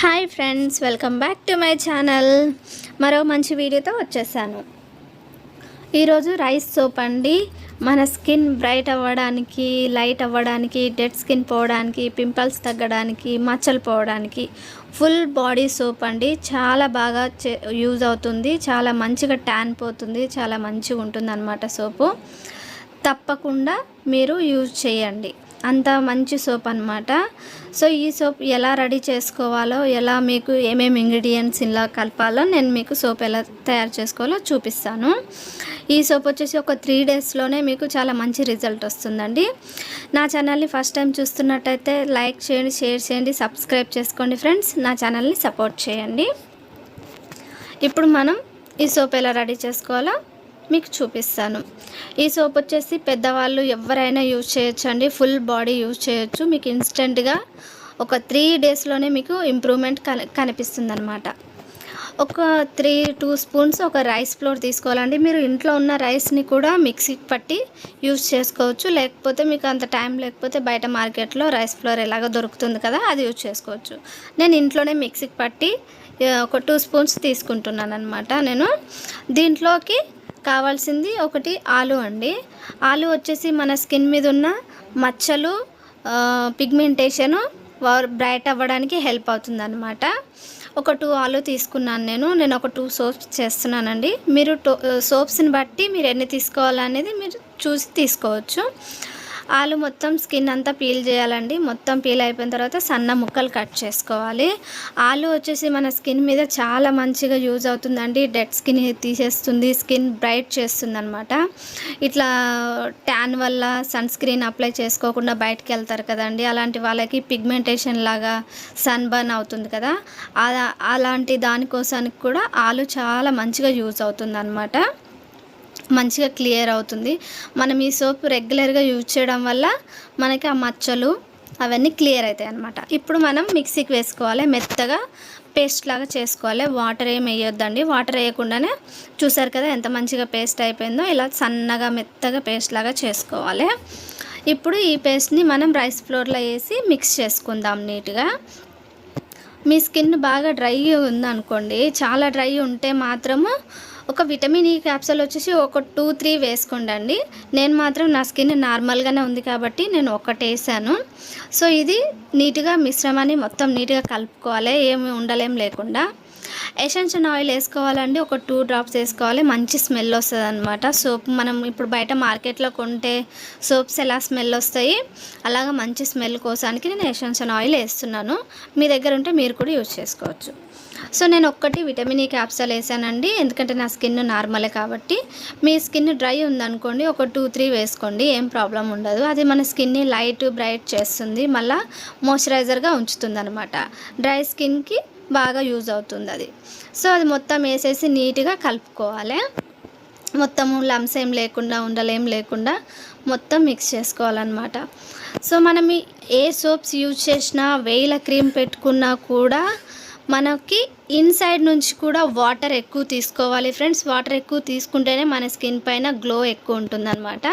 Hi friends welcome back to my channel. మరో మంచి వీడియోతో వచ్చేసాను. ఈరోజు రైస్ సోప్ అండి. మన స్కిన్ బ్రైట్ అవ్వడానికి లైట్ అవ్వడానికి డెడ్ స్కిన్ పోవడానికి పింపుల్స్ తగ్గడానికి మచ్చలు పోవడానికి ఫుల్ బాడీ సోప్ అండి. చాలా బాగా యూజ్ అవుతుంది. చాలా మంచిగా ట్యాన్ పోతుంది. చాలా మంచిగా ఉంటుంది అనమాట సోపు. తప్పకుండా మీరు యూజ్ చేయండి. అంత మంచి సోప్ అనమాట సో ఈ సోప్ ఎలా రెడీ చేసుకోవాలో ఎలా మీకు ఏమేమి ఇంగ్రీడియంట్స్ ఇలా కలపాలో నేను మీకు సోప్ ఎలా తయారు చేసుకోవాలో చూపిస్తాను. ఈ సోప్ వచ్చేసి ఒక త్రీ డేస్లోనే మీకు చాలా మంచి రిజల్ట్ వస్తుందండి. నా ఛానల్ని ఫస్ట్ టైం చూస్తున్నట్టయితే లైక్ చేయండి షేర్ చేయండి సబ్స్క్రైబ్ చేసుకోండి ఫ్రెండ్స్. నా ఛానల్ని సపోర్ట్ చేయండి. ఇప్పుడు మనం ఈ సోప్ ఎలా రెడీ చేసుకోవాలో మీకు చూపిస్తాను. ఈ సోప్ వచ్చేసి పెద్దవాళ్ళు ఎవరైనా యూజ్ చేయొచ్చు అండి ఫుల్ బాడీ యూజ్ చేయొచ్చు. మీకు ఇన్స్టెంట్గా ఒక త్రీ డేస్లోనే మీకు ఇంప్రూవ్మెంట్ కనిపిస్తుంది అనమాట ఒక త్రీ టూ స్పూన్స్ ఒక రైస్ ఫ్లోర్ తీసుకోవాలండి. మీరు ఇంట్లో ఉన్న రైస్ని కూడా మిక్సీకి పట్టి యూజ్ చేసుకోవచ్చు. లేకపోతే మీకు అంత టైం లేకపోతే బయట మార్కెట్లో రైస్ ఫ్లోర్ ఎలాగో దొరుకుతుంది కదా అది యూజ్ చేసుకోవచ్చు. నేను ఇంట్లోనే మిక్సీకి పట్టి ఒక టూ స్పూన్స్ తీసుకుంటున్నాను అనమాట నేను దీంట్లోకి కావాల్సింది ఒకటి ఆలు అండి. ఆలు వచ్చేసి మన స్కిన్ మీద ఉన్న మచ్చలు పిగ్మెంటేషను బ్రైట్ అవ్వడానికి హెల్ప్ అవుతుంది అనమాట ఒక టూ ఆలు తీసుకున్నాను నేను. నేను ఒక టూ సోప్స్ చేస్తున్నానండి. మీరు సోప్స్ని బట్టి మీరు ఎన్ని తీసుకోవాలనేది మీరు చూసి తీసుకోవచ్చు. ఆలు మొత్తం స్కిన్ అంతా పీల్ చేయాలండి. మొత్తం పీల్ అయిపోయిన తర్వాత సన్న ముక్కలు కట్ చేసుకోవాలి. ఆలు వచ్చేసి మన స్కిన్ మీద చాలా మంచిగా యూజ్ అవుతుందండి. డెడ్ స్కిన్ తీసేస్తుంది స్కిన్ బ్రైట్ చేస్తుంది అనమాట ఇట్లా ట్యాన్ వల్ల సన్ స్క్రీన్ అప్లై చేసుకోకుండా బయటకు వెళ్తారు కదండి. అలాంటి వాళ్ళకి పిగ్మెంటేషన్ లాగా సన్ బర్న్ అవుతుంది కదా. అలాంటి దానికోసానికి కూడా ఆలు చాలా మంచిగా యూజ్ అవుతుంది అనమాట మంచిగా క్లియర్ అవుతుంది. మనం ఈ సోప్ రెగ్యులర్గా యూజ్ చేయడం వల్ల మనకి ఆ మచ్చలు అవన్నీ క్లియర్ అవుతాయి అనమాట ఇప్పుడు మనం మిక్సీకి వేసుకోవాలి. మెత్తగా పేస్ట్ లాగా చేసుకోవాలి. వాటర్ ఏం వేయొద్దండి. వాటర్ వేయకుండానే చూసారు కదా ఎంత మంచిగా పేస్ట్ అయిపోయిందో. ఇలా సన్నగా మెత్తగా పేస్ట్ లాగా చేసుకోవాలి. ఇప్పుడు ఈ పేస్ట్ని మనం రైస్ ఫ్లోర్లో వేసి మిక్స్ చేసుకుందాం నీట్గా. మీ స్కిన్ బాగా డ్రై ఉందనుకోండి. చాలా డ్రై ఉంటే మాత్రము ఒక విటమిన్ ఈ క్యాప్సూల్ వచ్చేసి ఒక టూ త్రీ వేసుకోండి నేను మాత్రం నా స్కిన్ నార్మల్గానే ఉంది కాబట్టి నేను ఒకటేసాను సో ఇది నీట్గా మిశ్రమాన్ని మొత్తం నీట్గా కలుపుకోవాలి. ఏమి ఉండలేం లేకుండా. ఎసెన్షన్ ఆయిల్ వేసుకోవాలండి. ఒక టూ డ్రాప్స్ వేసుకోవాలి. మంచి స్మెల్ వస్తుంది అనమాట సోప్ మనం ఇప్పుడు బయట మార్కెట్లో కొంటే సోప్స్ ఎలా స్మెల్ వస్తాయి అలాగా మంచి స్మెల్ కోసానికి నేను ఎసెన్షన్ ఆయిల్ వేస్తున్నాను. మీ దగ్గర ఉంటే మీరు కూడా యూజ్ చేసుకోవచ్చు. సో నేను ఒక్కటి విటమిన్ ఈ క్యాప్సల్ వేసానండి. ఎందుకంటే నా స్కిన్ నార్మలే కాబట్టి. మీ స్కిన్ డ్రై ఉందనుకోండి ఒక టూ త్రీ వేసుకోండి ఏం ప్రాబ్లం ఉండదు. అది మన స్కిన్ని లైట్ బ్రైట్ చేస్తుంది. మళ్ళీ మాయిశ్చరైజర్గా ఉంచుతుంది అనమాట డ్రై స్కిన్కి బాగా యూజ్ అవుతుంది అది. సో అది మొత్తం వేసేసి నీట్గా కలుపుకోవాలి. మొత్తము లమ్స్ ఏం లేకుండా ఉండలేం లేకుండా మొత్తం మిక్స్ చేసుకోవాలన్నమాట. సో మనం ఏ సోప్స్ యూజ్ చేసినా వేల క్రీమ్ పెట్టుకున్నా కూడా మనకి ఇన్సైడ్ నుంచి కూడా వాటర్ ఎక్కువ తీసుకోవాలి ఫ్రెండ్స్ వాటర్ ఎక్కువ తీసుకుంటేనే మన స్కిన్ పైన గ్లో ఎక్కువ ఉంటుందన్నమాట.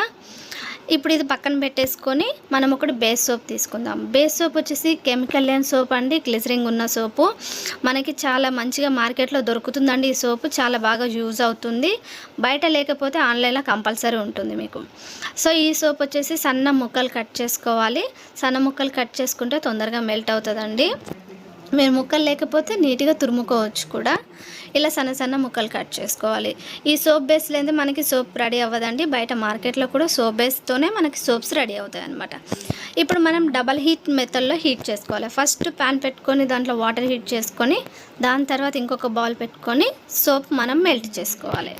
ఇప్పుడు ఇది పక్కన పెట్టేసుకొని మనం ఒకటి బేస్ సోప్ తీసుకుందాం. బేస్ సోప్ వచ్చేసి కెమికల్ లేని సోప్ అండి గ్లిజరింగ్ ఉన్న సోపు మనకి చాలా మంచిగా మార్కెట్లో దొరుకుతుందండి ఈ సోపు చాలా బాగా యూజ్ అవుతుంది. బయట లేకపోతే ఆన్లైన్లో కంపల్సరీ ఉంటుంది మీకు. సో ఈ సోప్ వచ్చేసి సన్న ముక్కలు కట్ చేసుకోవాలి. సన్న ముక్కలు కట్ చేసుకుంటే తొందరగా మెల్ట్ అవుతుందండి. మీరు ముక్కలు లేకపోతే నీట్గా తురుముకోవచ్చు కూడా. ఇలా సన్న సన్న ముక్కలు కట్ చేసుకోవాలి. ఈ సోప్ బేస్ లేదా మనకి సోప్ రెడీ అవ్వదండి. బయట మార్కెట్లో కూడా సోప్ బేస్తోనే మనకి సోప్స్ రెడీ అవుతాయి అనమాట ఇప్పుడు మనం డబల్ హీట్ మెథడ్లో హీట్ చేసుకోవాలి. ఫస్ట్ ప్యాన్ పెట్టుకొని దాంట్లో వాటర్ హీట్ చేసుకొని దాని తర్వాత ఇంకొక బౌల్ పెట్టుకొని సోప్ మనం మెల్ట్ చేసుకోవాలి.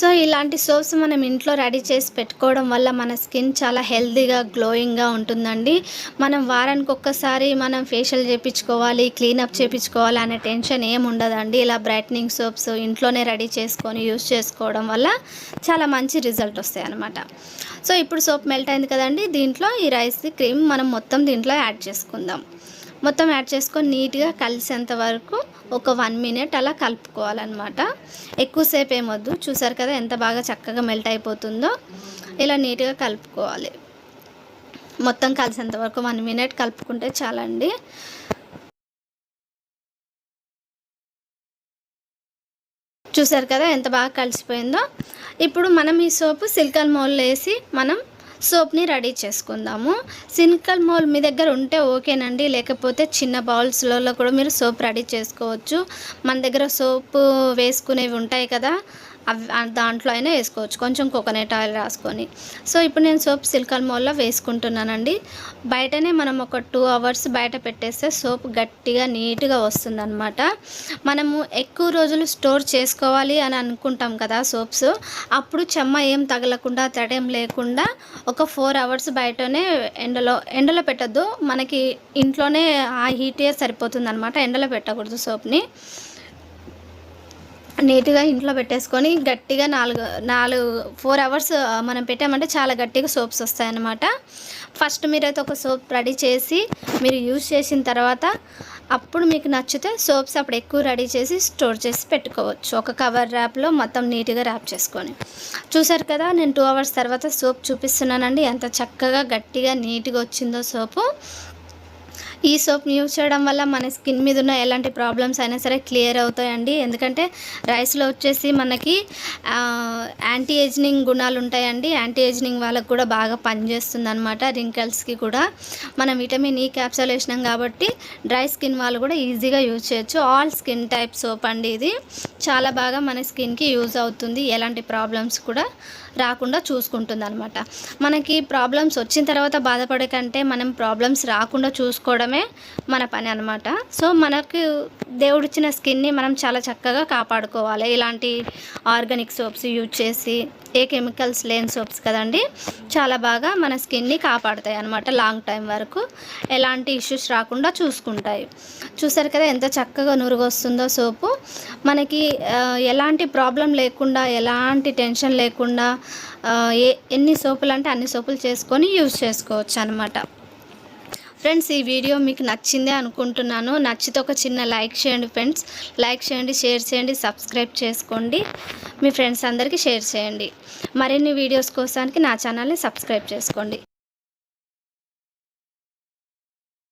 సో ఇలాంటి సోప్స్ మనం ఇంట్లో రెడీ చేసి పెట్టుకోవడం వల్ల మన స్కిన్ చాలా హెల్తీగా గ్లోయింగ్గా ఉంటుందండి. మనం వారానికి ఒక్కసారి మనం ఫేషియల్ చేయించుకోవాలి క్లీనప్ చేయించుకోవాలి అనే టెన్షన్ ఏముండదండి ఇలా బ్రైట్నింగ్ సోప్స్ ఇంట్లోనే రెడీ చేసుకొని యూస్ చేసుకోవడం వల్ల చాలా మంచి రిజల్ట్ వస్తాయి అనమాట సో ఇప్పుడు సోప్ మెల్ట్ అయింది కదండి దీంట్లో ఈ రైస్ క్రీమ్ మనం మొత్తం దీంట్లో యాడ్ చేసుకుందాం. మొత్తం యాడ్ చేసుకొని నీట్గా కలిసేంత వరకు ఒక వన్ మినిట్ అలా కలుపుకోవాలన్నమాట. ఎక్కువసేపు ఏమొద్దు చూసారు కదా ఎంత బాగా చక్కగా మెల్ట్ అయిపోతుందో. ఇలా నీట్గా కలుపుకోవాలి. మొత్తం కలిసేంత వరకు వన్ మినిట్ కలుపుకుంటే చాలండి. చూసారు కదా ఎంత బాగా కలిసిపోయిందో. ఇప్పుడు మనం ఈ సోపు సిలికాన్ మోల్లో వేసి మనం సోప్ని రెడీ చేసుకుందాము. సింకల్ మౌల్ మీ దగ్గర ఉంటే ఓకేనండి. లేకపోతే చిన్న బౌల్స్లలో కూడా మీరు సోప్ రెడీ చేసుకోవచ్చు. మన దగ్గర సోపు వేసుకునేవి ఉంటాయి కదా. అవి దాంట్లో అయినా వేసుకోవచ్చు. కొంచెం కోకోనట్ ఆయిల్ రాసుకొని. సో ఇప్పుడు నేను సోప్ సిల్కల్ మోల్లో వేసుకుంటున్నానండి. బయటనే మనం ఒక టూ అవర్స్ బయట పెట్టేస్తే సోప్ గట్టిగా నీట్గా వస్తుందన్నమాట. మనము ఎక్కువ రోజులు స్టోర్ చేసుకోవాలి అని అనుకుంటాం కదా సోప్స్. అప్పుడు చెమ్మ ఏం తగలకుండా తడేం లేకుండా ఒక ఫోర్ అవర్స్ బయటనే ఎండలో ఎండలో పెట్టద్దు. మనకి ఇంట్లోనే ఆ హీటే సరిపోతుంది అనమాట ఎండలో పెట్టకూడదు సోప్ని. నీట్గా ఇంట్లో పెట్టేసుకొని గట్టిగా నాలుగు నాలుగు ఫోర్ అవర్స్ మనం పెట్టామంటే చాలా గట్టిగా సోప్స్ వస్తాయన్నమాట. ఫస్ట్ మీరైతే ఒక సోప్ రెడీ చేసి మీరు యూజ్ చేసిన తర్వాత అప్పుడు మీకు నచ్చితే సోప్స్ అప్పుడు ఎక్కువ రెడీ చేసి స్టోర్ చేసి పెట్టుకోవచ్చు. ఒక కవర్ ర్యాప్లో మొత్తం నీట్గా ర్యాప్ చేసుకొని. చూసారు కదా నేను టూ అవర్స్ తర్వాత సోప్ చూపిస్తున్నానండి. ఎంత చక్కగా గట్టిగా నీట్గా వచ్చిందో సోపు. ఈ సోప్ని యూజ్ చేయడం వల్ల మన స్కిన్ మీద ఉన్న ఎలాంటి ప్రాబ్లమ్స్ అయినా సరే క్లియర్ అవుతాయండి. ఎందుకంటే రైస్లో వచ్చేసి మనకి యాంటీ ఏజినింగ్ గుణాలు ఉంటాయండి. యాంటీ ఏజినింగ్ వాళ్ళకు కూడా బాగా పనిచేస్తుంది అనమాట రింకల్స్కి కూడా. మనం విటమిన్ ఈ క్యాప్సూల్ వేసినాం కాబట్టి డ్రై స్కిన్ వాళ్ళు కూడా ఈజీగా యూజ్ చేయొచ్చు. ఆల్ స్కిన్ టైప్ సోప్ అండి ఇది. చాలా బాగా మన స్కిన్కి యూజ్ అవుతుంది. ఎలాంటి ప్రాబ్లమ్స్ కూడా రాకుండా చూసుకుంటుంది అనమాట మనకి ప్రాబ్లమ్స్ వచ్చిన తర్వాత బాధపడే కంటే మనం ప్రాబ్లమ్స్ రాకుండా చూసుకోవడమే మన పని అనమాట సో మనకు దేవుడిచ్చిన స్కిన్ని మనం చాలా చక్కగా కాపాడుకోవాలి. ఇలాంటి ఆర్గానిక్ సోప్స్ యూజ్ చేసి ఏ కెమికల్స్ లేని సోప్స్ కదండి చాలా బాగా మన స్కిన్ని కాపాడుతాయి అనమాట లాంగ్ టైం వరకు. ఎలాంటి ఇష్యూస్ రాకుండా చూసుకుంటాయి. చూసారు కదా ఎంత చక్కగా నురుగొస్తుందో సోపు. మనకి ఎలాంటి ప్రాబ్లం లేకుండా ఎలాంటి టెన్షన్ లేకుండా ఏ ఎన్ని సోపులు అంటే అన్ని సోపులు చేసుకొని యూజ్ చేసుకోవచ్చు అనమాట ఫ్రెండ్స్ ఈ వీడియో మీకు నచ్చిందే అనుకుంటున్నాను. నచ్చితే ఒక చిన్న లైక్ చేయండి ఫ్రెండ్స్. లైక్ చేయండి షేర్ చేయండి సబ్స్క్రైబ్ చేసుకోండి. మీ ఫ్రెండ్స్ అందరికీ షేర్ చేయండి. మరిన్ని వీడియోస్ కోసానికి నా ఛానల్ని సబ్స్క్రైబ్ చేసుకోండి.